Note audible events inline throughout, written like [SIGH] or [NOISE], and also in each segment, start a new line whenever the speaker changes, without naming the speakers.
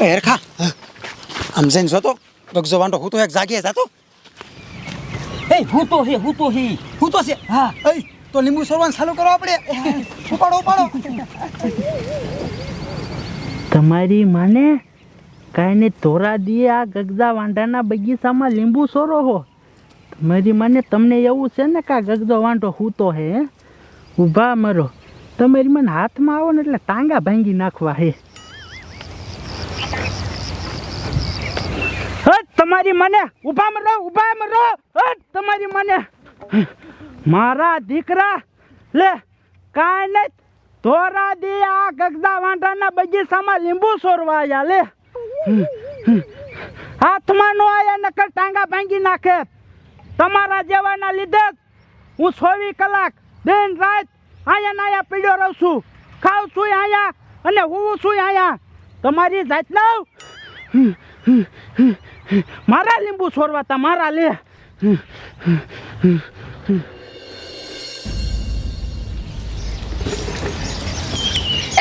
એ હેરખા આમ જઈને જોતો ગગજો વાંડો હું તો એક જાગીએ જાતો
એ હું તો હે હું તો હે
હું તો છે
હા
એ તો લીંબુ સોરવાનું ચાલુ કરો આપણે ઉપાડો ઉપાડો
તમારી માને કાંઈને ધોરા દીએ આ ગગદા વાંઢાના બગીચામાં લીંબુ સોરો હો. તમારી માને તમને એવું છે ને કે આ ગગદો વાંઢો હૂતો હે હે? ઊભા મરો. તમારી મને હાથમાં આવો ને એટલે ટાંગા ભાંગી નાખવા હે હટ તમારી મને ઊભા મરો ઊભા મરો. તમારી મને. મારા દીકરા, લે, કાંઈ નહીં. ધોરા દી આ ગગદા વાંઢાના બગીચામાં લીંબુ સોરવા આયા, લે. હાથમાં નો આયા, નકર ટાંગા ભાંગી નાખે. તમારા જેવાના લીધે હું ચોવીસ કલાક દિન રાત આયા નાયા પીડ્યો રહું છું. ખાઉં છું આયા અને હું છું આયા. તમારી જાત લાવ મારા લીંબુ છોડવા તા મારા લે.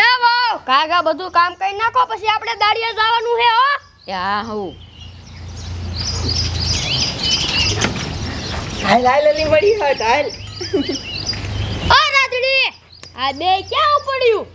એ વાવ કાકા બધું કામ કરી નાખો પછી આપણે દાડિયા જવાનું હે હો. યા હું.
હાલ હાલ અલી વળી હટ હાલ.
ઓ રાતડી આ બે ક્યાં ઉપડ્યું?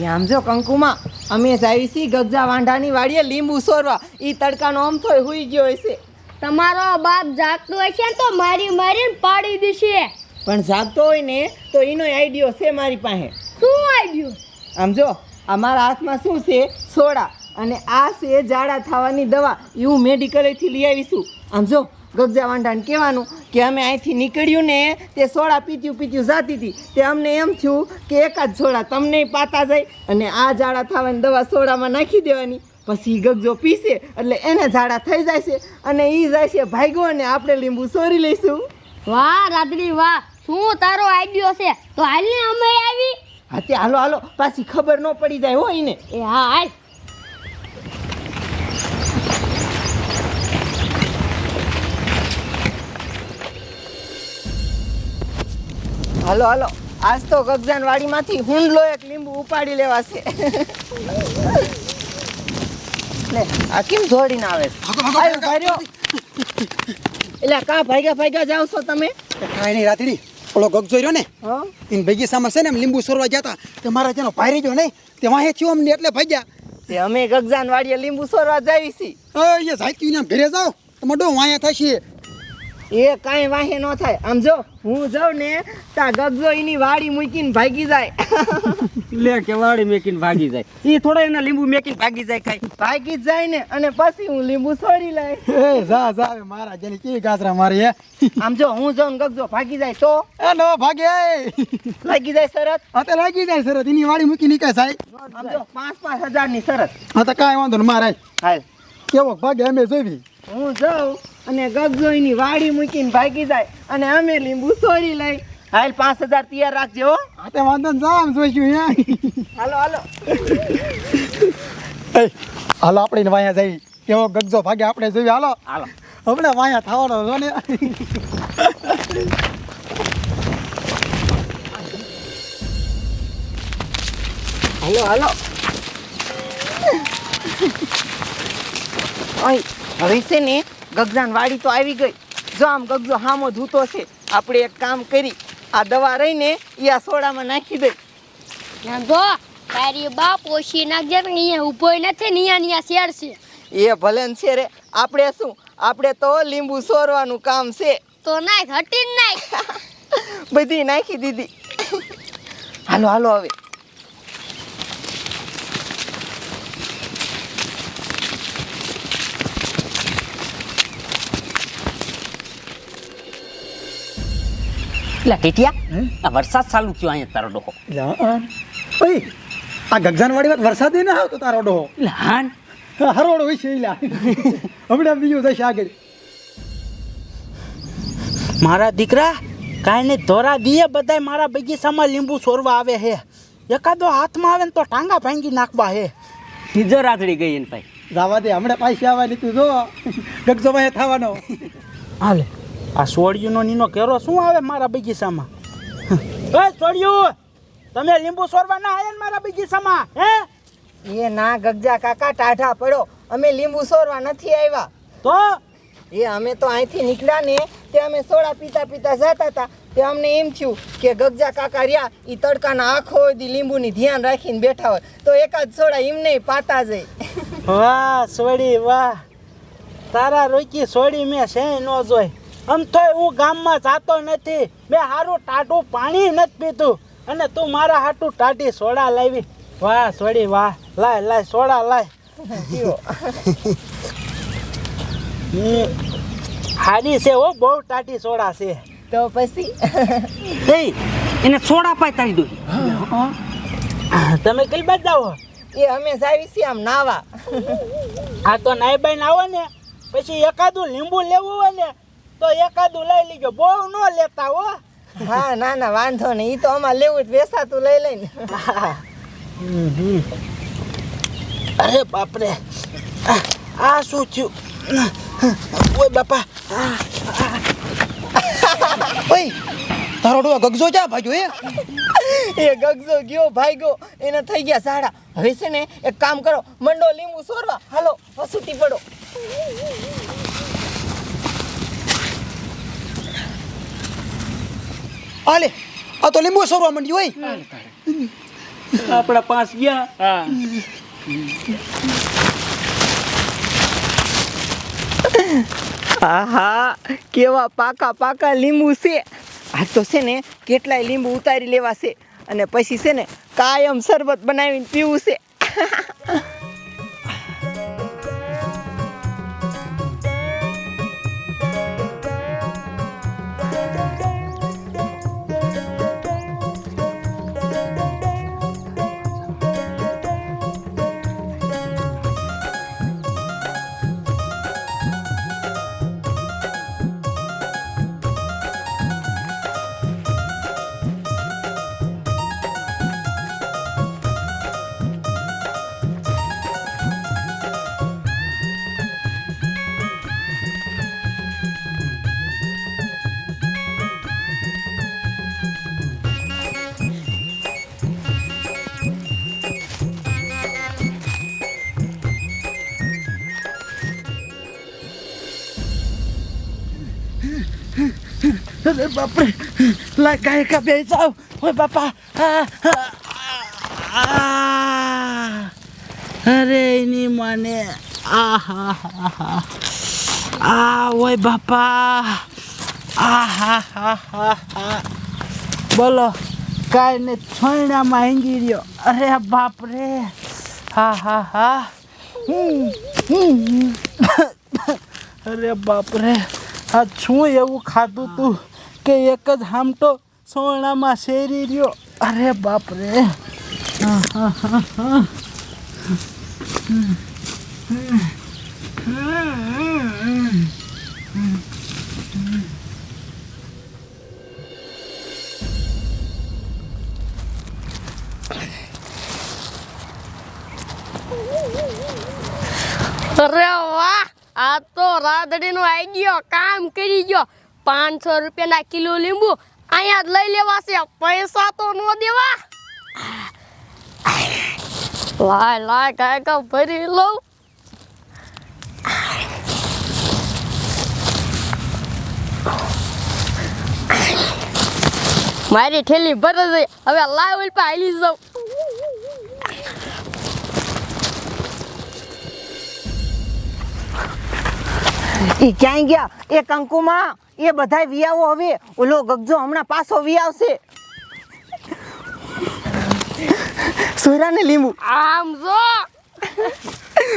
એ આમ જો કંકુમાં. અમે જાવી છી ગગજા વાંઢાની વાડીએ લીંબુ સોરવા. ઈ તડકાનો આમ થોય હુઈ ગયો હશે.
તમારો બાપ જાગતો હશે તો મારી મારીને પાડી દેશે.
પણ જાગતો હોય ને તો એનો આઈડિયો છે મારી પાસે.
શું આઈડિયો
આમ જો આ મારા હાથમાં શું છે? સોડા. અને આ છે જાડા થવાની દવા. એ હું મેડિકલેથી લઈ આવીશું. આમ જો ગગજા વાંઢાને કહેવાનું કે અમે અહીંથી નીકળ્યું ને તે સોડા પીત્યું પીત્યું જાતી હતી. તે અમને એમ થયું કે એક જ સોડા તમને પાતા જાય અને આ ઝાડા થવાની દવા સોડામાં નાખી દેવાની. પછી ગગજો પીશે એટલે એને ઝાડા થઈ જાય છે અને એ જાય છે ભાગ્યો અને આપણે લીંબુ સોરી લઈશું.
વાહ રાદડી વાહ. શું તારો આઈડિયો છે? તો હાલને અમે આવી.
હા તે હાલો હાલો. પાછી ખબર ન પડી જાય હોય ને
એ હા હાલ.
હાલો હાલો. આજ તો ગગજાન વાડીમાંથી હુંડલો એક લીંબુ ઉપાડી લેવાશે. લે આ કેમ જોડીને આવે? છે એટલે કા ભાગ્યા ભાગ્યા જાવ છો તમે?
કાંઈ નહીં રાતડી. ઓલો ગગજો રહ્યો ને
હા?
એને બગીચામાં છે ને એમ લીંબુ સોરવા હતા. તે મારા જેનો ભાઈ રહ્યો નહીં તે વાહે થયો અમને એટલે ભાગ્યા.
તે અમે ગગજાન વાડીએ લીંબુ સોરવા જાવી છી.
એ જાક્યું ને ઘરે જાઓ. તમે ડો વાયા થશે
એ કાંઈ વાહે ન થાય. આમ જો હું જાઉં ને તા ગગજો એની વાડી મૂકીને ભાગી જાય. [LAUGHS]
લે કે વાડી મૂકીને ભાગી જાય. એ થોડા એના લીંબુ મેકીને ભાગી જાય ખાઈ.
ભાગી જ જાય ને અને પછી હું લીંબુ છોડી લઈ. [LAUGHS]
એ જા જા મારા જેની કેવી ગાજરા મારી હે? [LAUGHS]
આમ જો હું જાઉં ગગજો ભાગી જાય તો?
એ નો ભાગે.
લાગી જાય શરત
હા તે લાગી જાય સરત એની વાડી મૂકી નીકળે સાહેબ.
આમ જો પાંચ પાંચ હજારની શરત
હા તો કાંઈ વાંધો ને મારા
હાલ.
કેવો ભાગે અમે જોવી
હું જાઉં. અને ગગજોઈની વાડી મૂકીને ભાગી જાય અને અમે લીંબુ સોરી લઈ. હાલ પાંચ હજાર તૈયાર રાખજો હો.
હા તે વાંધો ને જા જોઈશું
હાલો હાલો. [LAUGHS]
હાલો આપણે વાયા જઈ. કેવો ગગજો ભાગે આપણે જોઈએ હાલો.
હાલો.
હમણાં વાયા થવાનો છો ને.
હાલો હાલો. [LAUGHS] હવે છે ને ગગજાન વાડી તો આવી ગઈ. જો આમ ગગજો હામો ધૂતો છે આપણે એક કામ કરી આ દવા રહીને એ આ સોડામાં નાખી દઈ.
જો તારી બાપ ઓછી નાખજે ને અહીંયા ઊભો નથી ને અહીંયા અહીંયા શેર છે.
એ ભલે છે રે આપણે શું આપણે તો લીંબુ સોરવાનું કામ છે.
તો નાખ હટી નાખ. [LAUGHS]
બધી નાખી દીધી. હાલો હાલો હવે.
એટલે ટીટિયા આ વરસાદ ચાલુ થયો અહીંયા તારો ડોહો.
ઓય આ ગગજાનવાડી વાત વરસાદ ના આવતો તારો ડોહો.
એટલે હાન.
હરોડો હોય છે હમણાં બીજું થશે આગળ.
મારા દીકરા કાંઈ નહીં ધોરા દીએ બધાય મારા બગીચામાં લીંબુ સોરવા આવે હે. એકાદો હાથમાં આવે ને તો ટાંગા ભાંગી નાખવા હે.
સીધો રાતડી ગઈ ને ભાઈ.
જવા દે હમણાં પાછી આવવાની તું જો. ગગજો વાયા થવાનો.
હાલે. આ સોડિયુંનો નીનો કેરો શું આવે મારા બગીચામાં? એ સોડિયું તમે લીંબુ સોરવા ના આવ્યા ને મારા બગીચામાં હે?
એ ના ગગજા કાકા ટાઢા પડો. અમે લીંબુ સોરવા નથી આવ્યા.
તો?
એ અમે તો અહીંથી નીકળ્યા ને તે અમે સોડા પીતા પીતા જતા હતા. તે અમને એમ થયું કે ગગજા કાકા રહ્યા એ તડકાના આખો દી લીંબુની ધ્યાન રાખીને બેઠા હોય. તો એકાદ સોડા એમને પાતા જાય.
વાહ સોડી વાહ. તારા રોકી સોડી મેં છે ન જોઈ આમ તોય હું ગામમાં જાતો નથી. મેં સારું ટાઢું પાણી નથી પીધું. અને તું મારા હાટું ટાઢી સોડા લાવી. વાહ સોડી વાહ. લાય લાય સોડા લાય. હારી છે હો બહુ ટાઢી સોડા છે.
તો પછી?
એ એને સોડા પાય તારી દો
તમે કઈ બાજ જાઓ?
એ અમે જાવી છીએ આમ નાવા.
આ તો નાઈ બાઈ નાવો ને. પછી એકાદું લીંબુ લેવું હોય ને તો એકાદું લઈ લીજો. બહુ ન લેતા હો.
હા ના ના વાંધો નહીં. ઈ તો અમારે લેવું જ વેસાતું લઈ લઈને.
અરે બાપરે. આ- આ શું થયું? ઓય બાપા.
ઓય તારો ડોવા ગગજો ચા ભાગ્યો એ
એ ગગજો ગયો ભાગ્યો. એને થઈ ગયા સાડા હવે છે ને એક કામ કરો. મંડો લીંબુ સોરવા. હાલો વસૂટી પડો.
આલે આ તો લીંબુ સોરવા માંડ્યું હોય
આપણા પાંચ ગયા. હા.
આહા કેવા પાકા પાકા લીંબુ છે. આ તો છે ને કેટલાય લીંબુ ઉતારી લેવા છે. અને પછી છે ને કાયમ શરબત બનાવીને પીવું છે. [LAUGHS]
અરે બાપરે, લાય કાય કા બે જાવ ઓય બાપા. અરે એની મને આહા આ ઓય બાપા આહા બોલો કાંઈ ને છોયણામાં હેંગી રહ્યો. અરે બાપરે, હા હા હા. અરે બાપરે, આ શું એવું ખાધું તું? કે એક જ હામટો સોનામાં શેરી રહ્યો અરે બાપ રે.
અરે વાહ, આ તો રાદડીનો આઈડિયો કામ કરી ગયો પાંચસો રૂપિયાના કિલો લીંબુ અહીંયા જ લઈ લેવા છે. પૈસા તો ન દેવા. લાય લાય કાકા ભરી લઉં. મારી ઠેલી ભરે જઈ હવે લાવ ઉલ્પા હાલી જાઉં.
એ ક્યાંય ગયા? એ કંકુમાં એ બધાય વિયાવો હવે. ઓલો ગગજો હમણાં પાછો વિયાવશે. સોરા ને લીંબુ.
આમ જો.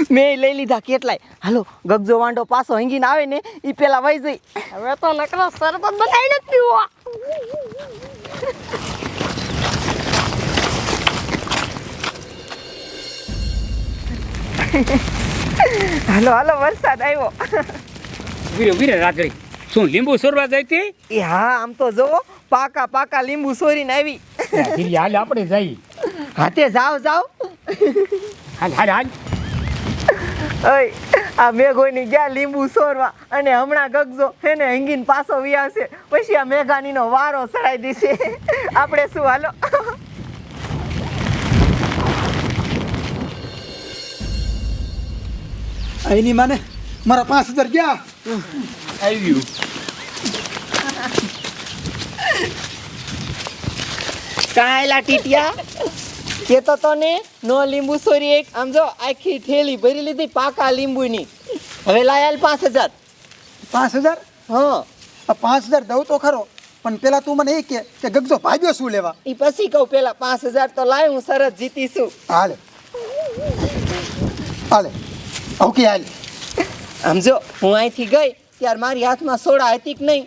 મેં લઈ લીધા કેટલાય. હાલો ગગજો વાંડો પાછો હંગીને આવે ને એ પેલા વહી જઈ
હવે તો નકરો સરબત બનાવીને જ પીવો.
હાલો હાલો વરસાદ આવ્યો.
વીરે વીરે રાત્રે. શું લીંબુ સોરવા જાય તે
એ હા આમ તો જો પાકા પાકા લીંબુ સોરીને આવી.
ધીરે હાલ આપણે જઈ.
હાથે જાવ જાવ.
હાલ હાલ હાલ.
ઓય આ મેઘોની ગયા લીંબુ સોરવા અને હમણાં ગગજો એને હંગીને પાછો વિયાવશે. પછી આ મેઘાનીનો વારો સડાઈ દીશે. આપણે શું હાલો.
એની માને મારા પાંચ હજાર ગયા.
આવ્યું
કાયલા ટીટિયા? કેતો તો ને નો લીંબુ સોરી એક. આમ જો આખી થેલી ભરી લીધી પાકા લીંબુની. હવે લાયાલ પાંચ હજાર.
પાંચ હજાર?
હા.
આ પાંચ હજાર દઉં તો ખરો પણ પેલા તું મને એ કે કે ગગજો ભાગ્યો શું લેવા?
એ પછી કહું પેલા પાંચ હજાર તો લાય હું સરસ જીતીશું.
હાલે. હાલે. ઓકે હાલે.
આમ જો હું અહીંથી ગઈ ત્યારે મારી હાથમાં સોડા હતી કે નહીં?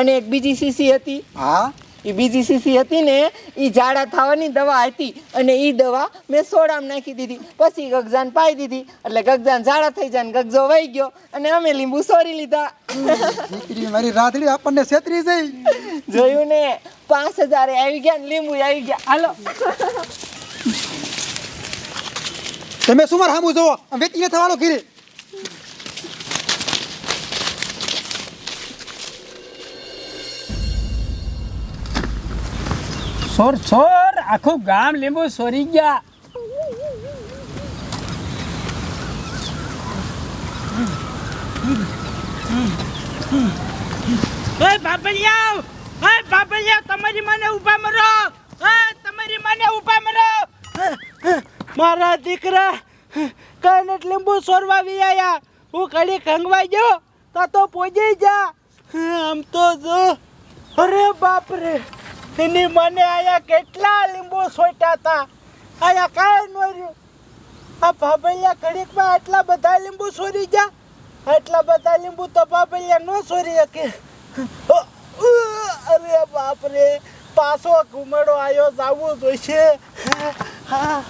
અને એક બીજી શીશી હતી.
હા.
એ બીજી શીશી હતી ને એ ઝાડા થવાની દવા હતી. અને એ દવા મેં સોડામાં નાખી દીધી. પછી ગગજાન પાઈ દીધી. એટલે ગગજાન ઝાડા થઈ જાય ને ગગજો વહી ગયો. અને અમે લીંબુ સોરી લીધા.
દીકરી મારી રાધડી આપણને છેતરી જઈ.
જોયું ને? પાંચ હજારે આવી ગયા ને લીંબુ આવી ગયા. હાલો.
તમે શું મારા સામું જોવો? વેચી થવાનો ઘીરે.
છોર છોર, આખું ગામ લીંબુ સોરી ગયા. એ બાપલિયાવ એ બાપલિયાવ તમારી મને ઊભા મરો. એ તમારી મને ઊભા મરો. મારા દીકરા કાનટ લીંબુ સોરવા વી આયા. હું કડી ખંગવાઈ ગયો, તા તો પોજી જા. આમ તો જો. અરે બાપ રે એની મને અહીંયા કેટલા લીંબુ સોટ્યા હતા અહીંયા કાંઈ ન રહ્યું. આ ભાભૈયા ઘડીકમાં આટલા બધા લીંબુ સોરી ગયા. આટલા બધા લીંબુ તો ભાભૈયા ન સોરી શકે. અરે બાપ રે પાછો ઘુમડો આવ્યો જવું જોઈશે. હા.